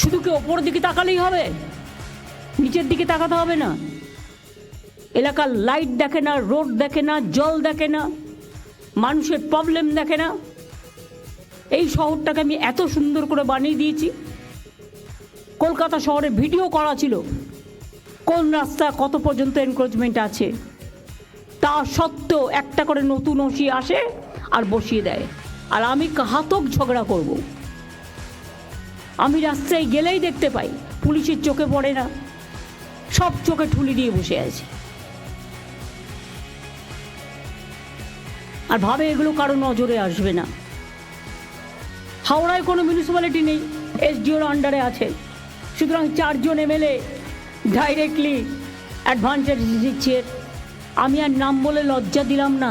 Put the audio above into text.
শুধু কি ওপরের দিকে তাকালেই হবে? নিচের দিকে তাকাতে হবে না। এলাকার লাইট দেখে না রোড দেখে না, জল দেখে না, মানুষের প্রবলেম দেখে না। এই শহরটাকে আমি এত সুন্দর করে বানিয়ে দিয়েছি। কলকাতা শহরে ভিডিও করা ছিল। কোন রাস্তা, কত পর্যন্ত এনক্রোচমেন্ট আছে? তা সত্ত্বেও একটা করে নতুন ওসি আসে আর বসিয়ে দেয়। আর আমি ঘাতক ঝগড়া করব। আমি রাস্তায় গেলেই দেখতে পাই, পুলিশের চোখে পড়ে না। সব চোখে ঠুলি দিয়ে বসে আছে। আর ভাবে এগুলো কারও নজরে আসবে না। হাওড়ায় কোনো মিউনিসিপ্যালিটি নেই এসডিওর আন্ডারে আছে। সুতরাং চারজন এমএলএ ডাইরেক্টলি অ্যাডভান্টেজ দিচ্ছে। আমি আর নাম বলে লজ্জা দিলাম না।